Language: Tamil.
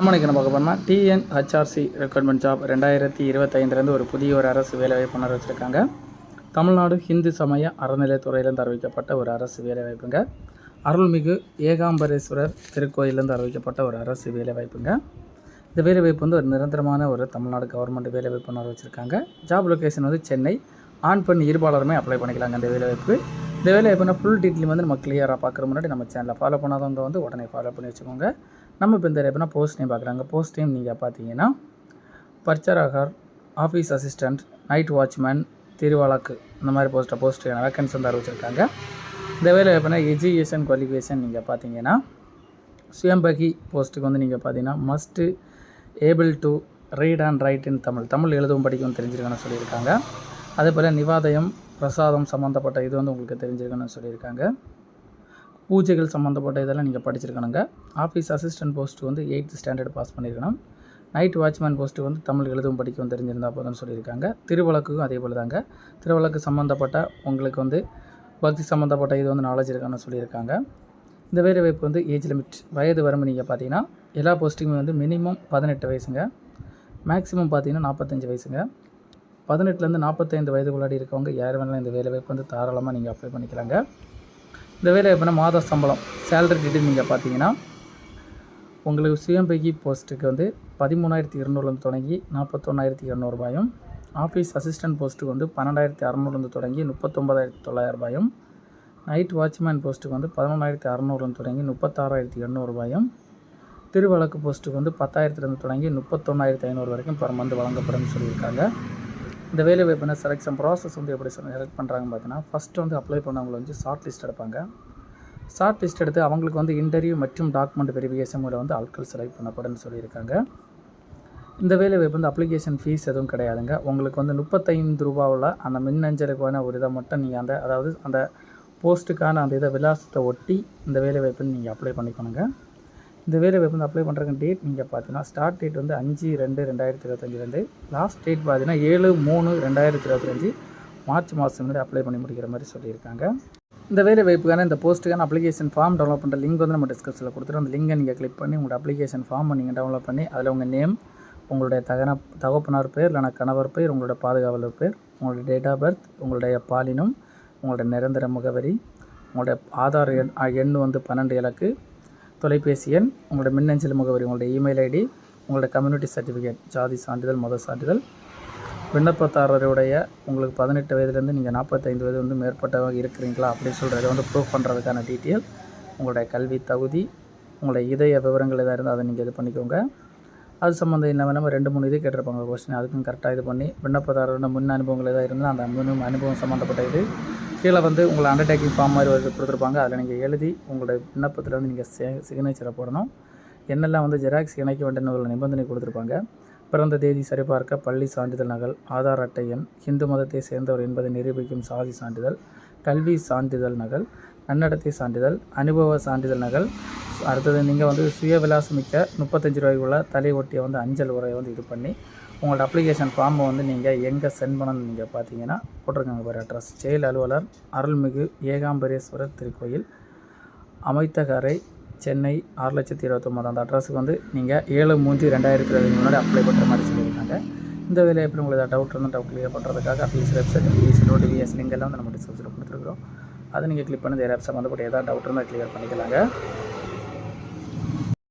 நம்ம இன்றைக்கி நம்ம பார்க்க போனால் டிஎன்ஹெச்ஆர்சி ரெக்ரூட்மெண்ட் ஜாப் ரெண்டாயிரத்தி இருபத்தைந்துலேருந்து ஒரு புதிய ஒரு அரசு வேலைவாய்ப்பு வச்சுருக்காங்க. தமிழ்நாடு ஹிந்து சமய அறநிலையத்துறையிலேருந்து அறிவிக்கப்பட்ட ஒரு அரசு வேலைவாய்ப்புங்க அருள்மிகு ஏகாம்பரேஸ்வரர் திருக்கோயிலேருந்து அறிவிக்கப்பட்ட ஒரு அரசு வேலைவாய்ப்புங்க இந்த வேலைவாய்ப்பு வந்து ஒரு நிரந்தரமான ஒரு தமிழ்நாடு கவர்மெண்ட் வேலைவாய்ப்பு வச்சுருக்காங்க. ஜாப் லொக்கேஷன் வந்து சென்னை. ஆண் பெண் இருபாலருமே அப்ளை பண்ணிக்கலாங்க இந்த வேலைவாய்ப்பு இந்த வேலைவாய்ப்புனா ஃபுல் டீட்டெயில் வந்து நம்ம கிளியராக பார்க்குற முன்னாடி நம்ம சேனலை ஃபாலோ பண்ணாதவங்க வந்து உடனே ஃபாலோ பண்ணி வச்சுக்கோங்க. நம்ம இப்போ இந்த எப்படின்னா போஸ்ட் நேம் பார்க்குறாங்க போஸ்ட் நேம் நீங்கள் பார்த்தீங்கன்னா பர்ச்சராகர் ஆஃபீஸ் அசிஸ்டண்ட் நைட் வாட்ச்மேன் திருவாளாக்கு இந்த மாதிரி போஸ்ட்டை போஸ்ட் வேக்கன்ஸ் வந்து அறிவிச்சிருக்காங்க. இந்த வேலை எப்படின்னா எஜுகேஷன் குவாலிஃபிகேஷன் நீங்கள் பார்த்தீங்கன்னா சுயம்பகி போஸ்ட்டுக்கு வந்து நீங்கள் பார்த்தீங்கன்னா must able to read and write in Tamil. Tamil எழுதவும் படிக்கவும் தெரிஞ்சிருக்கணும்னு சொல்லியிருக்காங்க. அதே போல் நிவாதயம் பிரசாதம் சம்மந்தப்பட்ட இது வந்து உங்களுக்கு தெரிஞ்சிருக்கணும்னு சொல்லியிருக்காங்க. பூஜைகள் சம்மந்தப்பட்ட இதெல்லாம் நீங்கள் படிச்சிருக்கணுங்க. ஆஃபீஸ் அசிஸ்டன்ட் போஸ்ட்டு வந்து எயித்து ஸ்டாண்டர்ட் பாஸ் பண்ணியிருக்கணும் நைட் வாட்ச்மேன் போஸ்ட்டு வந்து தமிழ் எழுதும் படிக்கவும் தெரிஞ்சிருந்தால் போதும்னு சொல்லியிருக்காங்க. திருவழக்குக்கும் அதே போல் தாங்க திருவழக்கு சம்மந்தப்பட்ட உங்களுக்கு வந்து பக்தி சம்மந்தப்பட்ட இது வந்து நாலேஜ் இருக்கான்னு சொல்லியிருக்காங்க. இந்த வேலை வாய்ப்பு வந்து ஏஜ் லிமிட் வயது வரம்பு நீங்கள் பார்த்தீங்கன்னா எல்லா போஸ்ட்டுக்குமே வந்து மினிமம் பதினெட்டு வயசுங்க. மேக்ஸிமம் பார்த்தீங்கன்னா நாற்பத்தஞ்சு வயசுங்க. பதினெட்டுலேருந்து நாற்பத்தைந்து வயதுக்குள்ளாடி இருக்கவங்க யார் வேணாலும் இந்த வேலை வாய்ப்பு வந்து தாராளமாக நீங்கள் அப்ளை பண்ணிக்கலாங்க. இந்த வேலை எப்படின்னா மாத சம்பளம் சேலரி டீட்டெயில் நீங்கள் பார்த்தீங்கன்னா உங்களுக்கு சுயம்பகி போஸ்ட்டுக்கு வந்து பதிமூணாயிரத்தி இருநூறுலேருந்து தொடங்கி நாற்பத்தொன்னாயிரத்தி இரநூறுபாயும் ஆஃபீஸ் அசிஸ்டன்ட் போஸ்ட்டுக்கு வந்து பன்னெண்டாயிரத்தி அறநூறுலேருந்து தொடங்கி முப்பத்தொம்பதாயிரத்தி தொள்ளாயிரரூபாயும் நைட் வாட்ச்மேன் போஸ்ட்டுக்கு வந்து பதினொன்றாயிரத்தி அறநூறுலேருந்து தொடங்கி முப்பத்தாறாயிரத்தி எண்ணூறுபாயும் திருவழக்கு போஸ்ட்டுக்கு வந்து பத்தாயிரத்துலேருந்து தொடங்கி முப்பத்தொன்னாயிரத்தி ஐநூறு வரைக்கும் பர் மந்த் வழங்கப்படும் சொல்லியிருக்காங்க. இந்த வேலை வாய்ப்புனா செலெக்ஷன் ப்ராசஸ் வந்து எப்படி செலக்ட் பண்ணுறாங்க பார்த்தீங்கன்னா ஃபஸ்ட்டு வந்து அப்ளை பண்ணவங்களை வந்து ஷார்ட் லிஸ்ட் எடுப்பாங்க. ஷார்ட் லிஸ்ட் எடுத்து அவங்களுக்கு வந்து இன்டர்வியூ மற்றும் டாக்குமெண்ட் வெரிஃபிகேஷன் மூலம் வந்து ஆட்கள் செலக்ட் பண்ணப்படும்னு சொல்லியிருக்காங்க. இந்த வேலை வாய்ப்பு வந்து அப்ளிகேஷன் ஃபீஸ் எதுவும் கிடையாதுங்க. உங்களுக்கு வந்து முப்பத்தைந்து ரூபாவில் அந்த மின்னஞ்சலுக்கான ஒரு இதை மட்டும் நீங்கள் அந்த அதாவது அந்த போஸ்ட்டுக்கான அந்த இதை விலாசத்தை ஒட்டி இந்த வேலை வாய்ப்பு நீங்கள் அப்ளை பண்ணிக்கணுங்க. இந்த வேலை வந்து அப்ளை பண்ணுறதுக்கு டேட் நீங்கள் பார்த்தீங்கன்னா ஸ்டார்ட் டேட் வந்து அஞ்சு ரெண்டு ரெண்டாயிரத்தி இருபத்தஞ்சிலேருந்து லாஸ்ட் டேட் பார்த்தீங்கன்னா ஏழு மூணு ரெண்டாயிரத்தி இருபத்தஞ்சி மார்ச் மாதம் முன்னாடி அப்ளை பண்ணி முடிக்கிற மாதிரி சொல்லியிருக்காங்க. இந்த வேலை வாய்ப்புக்கான இந்த போஸ்ட்டுக்கான அப்ளிகேஷன் ஃபார்ம் டவுன்லோட் பண்ணுற லிங்க் வந்து நம்ம டிஸ்கிரிப்ஷனில் கொடுத்துட்டு அந்த லிங்கை நீங்கள் கிளிக் பண்ணி உங்களோட அப்ளிகேஷன் ஃபார்மை நீங்கள் டவுன்லோட் பண்ணி அதில் உங்கள் நேம் உங்களுடைய தகன தகப்பனார் பேர் இல்லைனா கணவர் பேர் உங்களோட பாதுகாவலர் பேர் உங்களுடைய டேட் ஆஃப் பர்த் உங்களுடைய பாலினம் உங்களுடைய நிரந்தர முகவரி உங்களுடைய ஆதார் எண் எண் வந்து பன்னெண்டு இலக்கு தொலைபேசி எண் உங்களோட மின்னஞ்சல் முகவரி உங்களோட இமெயில் ஐடி உங்களோட கம்யூனிட்டி சர்டிஃபிகேட் ஜாதி சான்றிதழ் மத சான்றிதழ். விண்ணப்பதாரருடைய உங்களுக்கு பதினெட்டு வயதுலேருந்து நீங்கள் நாற்பத்தைந்து வயது வந்து மேற்பட்டவங்க இருக்கிறீங்களா அப்படின்னு சொல்கிறத வந்து ப்ரூவ் பண்ணுறதுக்கான டீட்டெயில் உங்களுடைய கல்வி தகுதி உங்களுடைய இதய விவரங்கள் எதாக இருந்தால் அதை நீங்கள் இது பண்ணிக்கோங்க. அது சம்மந்தம் இல்லாமல் நம்ம ரெண்டு மூணு இது கேட்டிருப்பாங்க கொஸ்டின் அதுக்கும் கரெக்டாக இது பண்ணி விண்ணப்பதாரரோட முன் அனுபவங்கள் எதாவது இருந்தால் அந்த முன் அனுபவம் சம்மந்தப்பட்ட இது கீழே வந்து உங்களை அண்டர்டேக்கிங் ஃபார்ம் மாதிரி வந்து கொடுத்துருப்பாங்க. அதில் நீங்கள் எழுதி உங்களோட விண்ணப்பத்தில் வந்து நீங்கள் சிக்னேச்சரை போடணும். என்னெல்லாம் வந்து ஜெராக்ஸ் இணைக்க வேண்டும் ஒரு நிபந்தனை கொடுத்துருப்பாங்க. பிறந்த தேதி சரிபார்க்க பள்ளி சான்றிதழ் நகல் ஆதார் அட்டை எண் இந்து மதத்தை சேர்ந்தவர் என்பதை நிரூபிக்கும் சாதி சான்றிதழ் கல்வி சான்றிதழ் நகல் நன்னடத்தை சான்றிதழ் அனுபவ சான்றிதழ் நகல். அடுத்தது நீங்கள் வந்து சுய விலாசமிக்க முப்பத்தஞ்சு ரூபாய்க்குள்ள தலை ஒட்டியை வந்து அஞ்சல் உரையை வந்து இது பண்ணி உங்களோட அப்ளிகேஷன் ஃபார்மை வந்து நீங்கள் எங்கே சென்ட் பண்ணணும்னு நீங்கள் பார்த்தீங்கன்னா போட்டிருக்காங்க பாரு அட்ரஸ் செயல் அலுவலர் அருள்மிகு ஏகாம்பரேஸ்வரர் திருக்கோயில் அமைத்தகரை சென்னை ஆறு லட்சத்தி இருபத்தொம்பது அந்த அட்ரஸுக்கு வந்து நீங்கள் ஏழு மூன்று ரெண்டாயிரத்தி இருபது முன்னாடி அப்ளை பண்ணுற மாதிரி சொல்லியிருக்காங்க. இந்த வேலையை எப்படி உங்களுக்கு ஏதாவது டவுட் இருந்தால் டவுட் கிளியர் பண்ணுறதுக்காக at least website applies notification link எல்லாம் வந்து நம்ம டிஸ்கிரிப்ஷனில் கொடுத்துருக்குறோம். அதை நீங்கள் கிளிக் பண்ணி வேறு சம்மந்தப்பட்ட ஏதாவது டவுட் இருந்தால் கிளியர் பண்ணிக்கலாங்க.